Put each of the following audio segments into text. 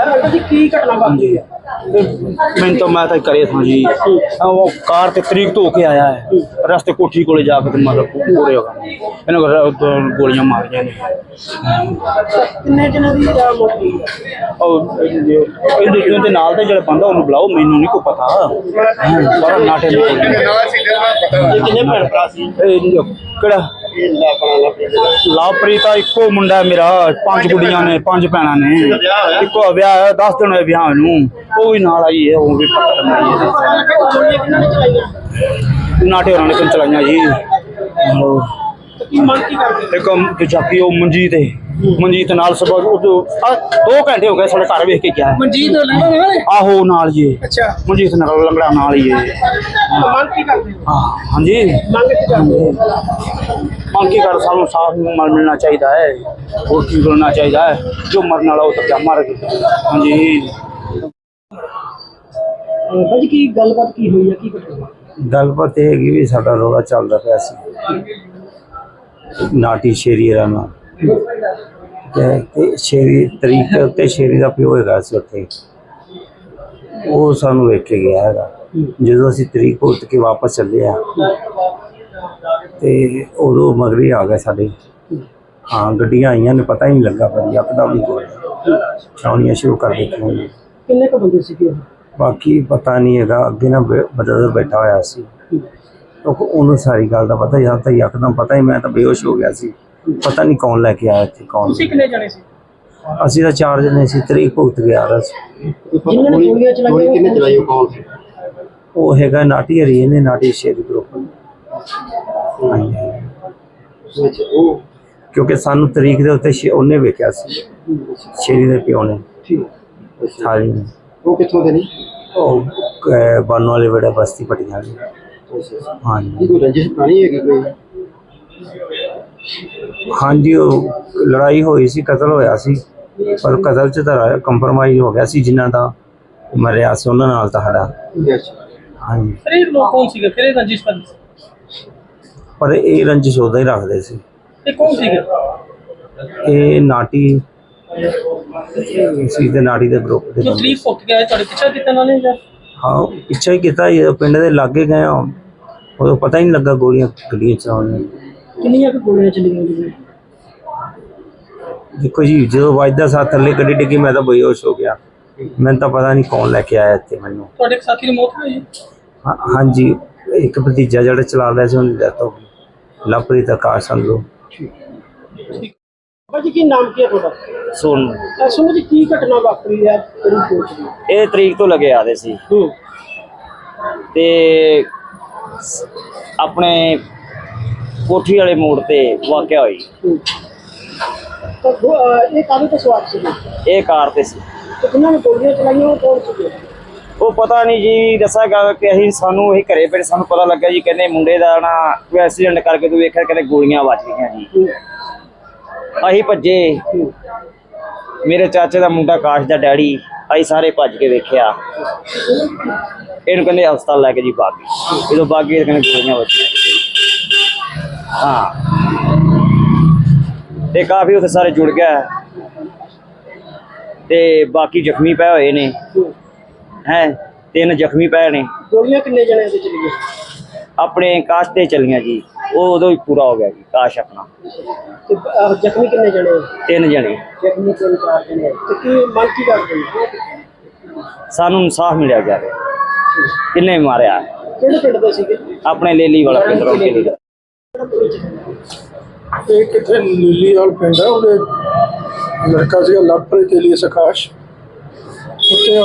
Uncle ਜੀ ਕੀ ਘਟਨਾ ਵਾਪਰੀ ਹੈ? ਮੈਂ ਤਾਂ ਮੈਂ ਤਾਂ ਕਰੇ ਥਾਂ ਜੀ ਉਹ ਕਾਰ ਤੇ ਤਰੀਕ ਤੋਂ ਹੋ ਕੇ ਆਇਆ ਹੈ। ਰਸਤੇ ਕੋਠੀ ਕੋਲੇ ਜਾ ਕੇ ਤੇ ਮਤਲਬ ਪੂਰੇ ਹੋ ਗਏ। ਇਹਨਾਂ ਕੋਲ ਗੋਲੀਆਂ ਮਾਰੀਆਂ ਨੇ। ਕਿੰਨੇ ਜਨਾਂ ਦੀ ਮੌਤ ਉਹ ਇਹਦੇ ਇਹਦੇ ਨਾਲ ਦੇ ਜਿਹੜੇ ਬੰਦਾ ਉਹਨੂੰ ਬੁਲਾਓ ਮੈਨੂੰ ਨਹੀਂ ਕੋ ਪਤਾ। ਬੜਾ ਨਾਟੇ ਨੂੰ ਕਿੰਨੇ ਭੈਣ ਭਰਾ ਸੀ? ਇਹ ਕਿਹੜਾ? ਲਾਪਰੀ ਤਾਂ ਇੱਕੋ ਮੁੰਡਾ ਮੇਰਾ। ਪੰਜ ਗੁੱਡੀਆਂ ਨੇ ਪੰਜ ਭੈਣਾਂ ਨੇ। ਇੱਕੋ ਵਿਆਹ ਹੈ 10 ਦਿਨ ਹੋਏ ਵਿਆਹ ਨੂੰ। ਉਹ ਵੀ ਨਾਲ ਆਈ ਹੈ ਉਹ ਵੀ ਪਤਾ ਨਹੀਂ ਹੈ। ਨਾਟੇ ਹੋਰਾਂ ਨੇ ਕਿਨ ਚਲਾਈਆਂ ਜੀ। ਤੇ ਕੀ ਇੱਕ ਦੂਜਾ ਉਹ ਮਨਜੀਤ ਹੈ। ਮਨਜੀਤ ਨਾਲ ਸਭ ਉਹ ਦੋ ਘੰਟੇ ਹੋ ਗਏ ਸਾਡੇ ਘਰ ਵੇਖ ਕੇ ਗਿਆ। ਮਨਜੀਤ ਆਹੋ ਨਾਲ ਜੀ ਅੱਛਾ। ਮਨਜੀਤ ਨਾਲ ਲੰਗੜਾ ਨਾਲ ਹੀ ਹੈ ਮੰਗ ਕੀ ਕਰਦੇ ਹੋ? ਹਾਂ ਹਾਂਜੀ। ਮੰਗ ਕੀ ਕਰਦੇ ਹੋ? ਮੰਗ ਕੀ ਕਰ ਸਾਨੂੰ ਸਾਫ਼ ਮਰ ਮਿਲਣਾ ਚਾਹੀਦਾ ਹੈ। ਹੋਰ ਕੀ ਕਰਨਾ ਚਾਹੀਦਾ ਹੈ? ਜੋ ਮਰਨ ਵਾਲਾ ਉਹ ਤਾਂ ਕਿਆ ਮਰ ਗਿਆ। ਹਾਂਜੀ। ਭਾਜੀ ਕੀ ਗੱਲਬਾਤ ਕੀ ਹੋਈ ਹੈ? ਕੀ ਗੱਲਬਾਤ ਇਹ ਹੈਗੀ ਵੀ ਸਾਡਾ ਰੌਲਾ ਚੱਲਦਾ ਪਿਆ ਸੀ। ਨਾਟੀ ਸ਼ੇਰੀ ਰਾਣਾ ਤੇ ਸ਼ੇਰੀ ਤਰੀਕ ਉੱਤੇ ਸ਼ੇਰੀ ਦਾ ਪਿਓ ਹੈਗਾ ਸੀ ਉੱਥੇ। ਉਹ ਸਾਨੂੰ ਵੇਖ ਕੇ ਗਿਆ ਹੈਗਾ। ਜਦੋਂ ਅਸੀਂ ਤਰੀਕ ਭੁਗਤ ਕੇ ਵਾਪਸ ਚੱਲੇ ਆ ਤੇ ਉਦੋਂ ਮਗਰੀ ਆ ਗਏ ਸਾਡੇ। ਹਾਂ ਗੱਡੀਆਂ ਆਈਆਂ ਨੇ ਪਤਾ ਹੀ ਨਹੀਂ ਲੱਗਾ ਪਰ ਯਕਦਮ ਹੀ ਕੋਈ ਚੌਣੀਆਂ ਸ਼ੁਰੂ ਕਰ ਦਿੱਤੀਆਂ। ਕਿੰਨੇ ਕ ਬੰਦੇ ਸੀਗੇ? ਬਾਕੀ ਪਤਾ ਨਹੀਂ ਹੈਗਾ ਅੱਗੇ ਨਾ ਬਦਲ ਬੈਠਾ ਹੋਇਆ ਸੀ। ਉਹ ਉਹਨੂੰ ਸਾਰੀ ਗੱਲ ਦਾ ਪਤਾ ਯਾਰ ਤਾਂ ਯਕਦਮ ਪਤਾ ਹੀ ਮੈਂ ਤਾਂ ਬੇਹੋਸ਼ ਹੋ ਗਿਆ ਸੀ। ਪਤਾ ਨਹੀਂ ਕੌਣ ਲੈ ਕੇ ਆਇਆ ਇੱਥੇ ਕੌਣ ਤੁਸੀਂ ਕਿੰਨੇ ਜਣੇ ਸੀ ਅਸੀਂ ਤਾਂ ਚਾਰ ਜਣੇ ਸੀ ਤਰੀਕ ਭੁਗਤ ਗਿਆ ਰਸ ਜਿਨ੍ਹਾਂ ਨੇ ਗੋਲੀਆਂ ਚਲਾਈਆਂ ਕਿੰਨੇ ਚਲਾਈਆਂ ਕੌਣ ਸੀ? ਉਹ ਹੈਗਾ ਨਾਟੀ ਹਰੀ ਨੇ ਨਾਟੀ ਸ਼ੇਰੀ ਗਰੁੱਪ। ਕਿਉਂਕਿ ਸਾਨੂੰ ਤਰੀਕ ਦੇ ਉੱਤੇ ਸ਼ੇ- ਉਹਨੇ ਵੇਖਿਆ ਸੀ। ਸ਼ੇਰੀ ਦੇ ਪਿਓ ਨੇ। ਠੀਕ। ਸਾਰੀ ਨੇ ਉਹ ਕਿੱਥੋਂ ਦੇ ਨੇ? ਉਹ ਅਹ, ਬਾਨੋ ਵਾਲੇ ਬੜਾ ਬਸਤੀ ਪਟਿਆਲੇ ਹਾਂਜੀ। ਕੋਈ ਰੰਜਿਸ਼ ਪੁਰਾਣੀ ਹੈਗੀ ਕੋਈ? ਹਾਂਜੀ ਉਹ ਲੜਾਈ ਹੋਈ ਸੀ ਕਤਲ ਹੋਇਆ ਸੀ ਪਰ ਕਤਲ ਚ ਤਾਂ ਕੰਪਰਮਾਈਜ਼ ਹੋ ਗਿਆ ਸੀ ਜਿਨ੍ਹਾਂ ਦਾ ਮਰਿਆ ਸੀ ਉਹਨਾਂ ਨਾਲ ਤਾਂ ਸਾਡਾ ਹਾਂਜੀ। ਫਿਰ ਇਹ ਲੋਕ ਕੌਣ ਸੀਗੇ? ਫਿਰ ਇਹ ਰੰਜਿਸ਼ ਬੰਦ ਪਰ ਇਹ ਰੰਜਿਸ਼ ਉਹਦਾ ਹੀ ਰੱਖਦੇ ਸੀ। ਇਹ ਕੌਣ ਸੀਗੇ? ਇਹ ਨਾਟੀ ਸੀ ਦੇ ਨਾਟੀ ਦੇ ਗਰੁੱਪ ਦੇ ਜੋ ਫੁੱਟ ਗਿਆ ਤੁਹਾਡੇ ਪਿੱਛੇ ਕੀਤਾ ਨਾਲੇ ਜਾਂ? ਹਾਂ ਪਿੱਛਾ ਹੀ ਕੀਤਾ ਇਹ ਪਿੰਡ ਦੇ ਲਾਗੇ ਗਏ ਉਦੋਂ ਪਤਾ ਹੀ ਨਹੀਂ ਲੱਗਾ ਗੋਲੀਆਂ ਗੱਡੀਆਂ ਚਲਾਉਣੀਆਂ। ਕਿੰਨੀਆਂ ਕੁ ਗੋਲੀਆਂ ਚੱਲੀਆਂ ਜੀ ਦੇਖੋ ਜੀ ਜਦੋਂ ਵੱਜਦਾ ਸਾਥ ਥੱਲੇ ਗੱਡੀ ਡਿੱਗੀ ਮੈਂ ਤਾਂ ਬੇਹੋਸ਼ ਹੋ ਗਿਆ। ਮੈਨੂੰ ਤਾਂ ਪਤਾ ਨਹੀਂ ਕੌਣ ਲੈ ਕੇ ਆਇਆ ਇੱਥੇ ਮੈਨੂੰ। ਤੁਹਾਡੇ ਇੱਕ ਸਾਥੀ ਦੀ ਮੌਤ ਹੋਈ? ਹੈ ਹਾਂ- ਹਾਂਜੀ ਇੱਕ ਭਤੀਜਾ ਜਿਹੜਾ ਚਲਾਉਂਦਾ ਸੀ ਉਹਦੀ ਡੈਥ ਹੋ ਗਈ। ਲਵਪ੍ਰੀਤ ਆਕਾਸ਼ ਸੰਧੂ। ਭਾਜੀ ਕੀ ਨਾਮ ਕੀ ਹੈ ਤੁਹਾਡਾ? ਸੁਣ ਅਹ ਸੁਣੋ ਜੀ ਕੀ ਘਟਨਾ ਵਾਪਰੀ ਹੈ ਕਿਹੜੀ ਕੋਚ ਦੀ? ਇਹ ਤਰੀਕ ਤੋਂ ਲਗੇ ਆਦੇ ਸੀ। ਹੂੰ। ਤੇ ਆਪਣੇ ਕੋਠੀ ਵਾਲੇ ਮੋੜ ਤੇ ਵਾਕਿਆ ਹੋਈ। ਤਾਂ ਇਹ ਕਾਹਦੇ ਤੋਂ ਸਵਾਰ ਸੀਗੇ? ਇਹ ਕਾਰ ਤੇ ਸੀ। ਤੇ ਜਿਨ੍ਹਾਂ ਨੇ ਗੋਲੀਆਂ ਚਲਾਈਆਂ ਉਹ ਕੌਣ ਸੀਗੇ? ਉਹ ਪਤਾ ਨਹੀਂ ਜੀ ਦੱਸਾਗਾ ਕਿ ਅਸੀਂ ਸਾਨੂੰ ਇਹ ਘਰੇ ਫਿਰ ਸਾਨੂੰ ਪਤਾ ਲੱਗਾ ਜੀ ਕਹਿੰਦੇ ਮੁੰਡੇ ਦਾ ਨਾ ਕੋਈ ਐਕਸੀਡੈਂਟ ਕਰਕੇ ਤੂੰ ਵੇਖਿਆ ਕਹਿੰਦੇ ਗੋਲੀਆਂ ਵੱਜ ਗਈਆਂ ਜੀ। ਅਸੀਂ ਭੱਜੇ। ਮੇਰੇ ਚਾਚੇ ਦਾ ਮੁੰਡਾ ਕਾਸ਼ ਦਾ ਡੈਡੀ ਅਸੀਂ ਸਾਰੇ ਭੱਜ ਕੇ ਵੇਖਿਆ। ਇਹਨੂੰ ਕਹਿੰਦੇ ਹਸਪਤਾਲ ਲੈ ਕੇ ਜੀ ਬਾਗੀ। ਜਦੋਂ ਬਾਗੀ ਕਹਿੰਦੇ ਗੋਲੀਆਂ ਵੱਜੀਆਂ। ਹਾਂ। ਤੇ ਕਾਫੀ ਉੱਥੇ ਸਾਰੇ ਜੁੜ ਗਿਆ ਤੇ ਬਾਕੀ ਜ਼ਖਮੀ ਪਏ ਹੋਏ ਨੇ। ਹੂੰ। ਤਿੰਨ ਜ਼ਖਮੀ ਪਏ ਨੇ। ਗੋਲੀਆਂ ਕਿੰਨੇ ਜਣਿਆਂ ਦੇ ਚੱਲੀਆਂ? ਆਪਣੇ ਕਾਸ਼ ਤੇ ਚਲੀਆਂ ਜੀ। ਉਹ ਉਦੋਂ ਹੀ ਪੂਰਾ ਹੋ ਗਿਆ ਜੀ ਕਾਸ਼ ਆਪਣਾ। ਤੇ ਜ਼ਖਮੀ ਕਿੰਨੇ ਜਣੇ? ਤਿੰਨ ਜਣੇ। ਜ਼ਖਮੀ ਤਿੰਨ ਚਾਰ ਜਣੇ। ਤੇ ਕੀ ਮੰਗ ਕੀ ਕਰਦੇ ਸਾਨੂੰ ਇਨਸਾਫ ਮਿਲਿਆ ਜਾਵੇ ਕਿੰਨੇ ਮਾਰਿਆ। ਕਿਹੜੇ ਪਿੰਡ ਦੇ ਸੀਗੇ? ਆਪਣੇ ਲੇਲੀ ਵਾਲਾ ਪਿੰਡ ਰੋਕੇ ਇਹ ਕਿੱਥੇ ਲੀਲੀਵਾਲ ਪਿੰਡ ਹੈ ਉਹਦੇ ਲੜਕਾ ਸੀਗਾ ਲਵਪ੍ਰੀਤ ਏਲੀਅਸ ਆਕਾਸ਼ ਉੱਤੇ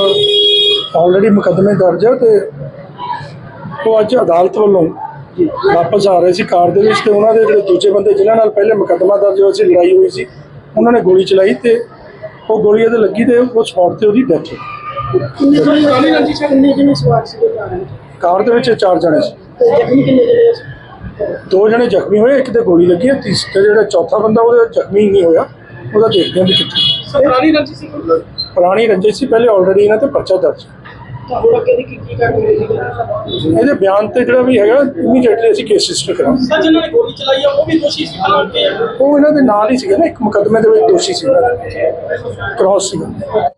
ਆਲਰੇਡੀ ਮੁਕੱਦਮੇ ਦਰਜ ਹੈ ਤੇ ਉਹ ਅੱਜ ਅਦਾਲਤ ਵੱਲੋਂ ਵਾਪਸ ਆ ਰਹੇ ਸੀ ਕਾਰ ਦੇ ਵਿੱਚ ਤੇ ਉਹਨਾਂ ਦੇ ਜਿਹੜੇ ਦੂਜੇ ਬੰਦੇ ਜਿਨ੍ਹਾਂ ਨਾਲ ਪਹਿਲੇ ਮੁਕੱਦਮਾ ਦਰਜ ਹੋਇਆ ਸੀ ਲੜਾਈ ਹੋਈ ਸੀ ਉਹਨਾਂ ਨੇ ਗੋਲੀ ਚਲਾਈ ਤੇ ਉਹ ਗੋਲੀ ਇਹਦੇ ਲੱਗੀ ਤੇ ਉਹ ਸਪੌਟ ਤੇ ਉਹਦੀ ਡੈਥ ਹੋ ਗਈ ਕਿੰਨੇ ਜਣੇ ਸਵਾਰ ਕਾਰ ਦੇ ਵਿੱਚ ਚਾਰ ਜਣੇ ਸੀ ਤੇ ਜ਼ਖਮੀ ਕਿੰਨੇ ਜਣੇ ਸੀ ਦੋ ਜਣੇ ਜ਼ਖਮੀ ਹੋਏ ਇੱਕ ਤੇ ਗੋਲੀ ਲੱਗੀ ਹੈ ਤੀਸਰਾ ਜਿਹੜਾ ਚੌਥਾ ਬੰਦਾ ਉਹਦਾ ਜ਼ਖਮੀ ਨਹੀਂ ਹੋਇਆ ਉਹਦਾ ਦੇਖਦੇ ਹਾਂ ਵੀ ਕਿੱਥੇ। ਸਰਕਾਰੀ ਰੰਜਿਸ਼ ਸੀ ਪੁਰਾਣੀ ਰੰਜਿਸ਼ ਸੀ ਪਹਿਲੇ ਆਲਰੇਡੀ ਇਹਨਾਂ ਤੇ ਪਰਚਾ ਦਰਜ। ਤਾਂ ਹੁਣ ਅੱਗੇ ਦੀ ਕੀ ਕੀ ਕਰਨੀ ਹੈ ਇਹਦੇ ਬਿਆਨ ਤੇ ਜਿਹੜਾ ਵੀ ਹੈਗਾ ਇਮੀਡੀਏਟਲੀ ਅਸੀਂ ਕੇਸ ਰਜਿਸਟਰ ਕਰਾਂਗੇ। ਸਰ ਜਿਨ੍ਹਾਂ ਨੇ ਗੋਲੀ ਚਲਾਈ ਆ ਉਹ ਵੀ ਦੋਸ਼ੀ ਸੀ ਹਾਲਾਂਕਿ ਉਹ ਇਹਨਾਂ ਦੇ ਨਾਲ ਹੀ ਸੀਗੇ ਨਾ ਇੱਕ ਮੁਕੱਦਮੇ ਦੇ ਵਿੱਚ ਦੋਸ਼ੀ ਸੀ ਦਾ। ਕ੍ਰਾਸ ਸੀਗਾ।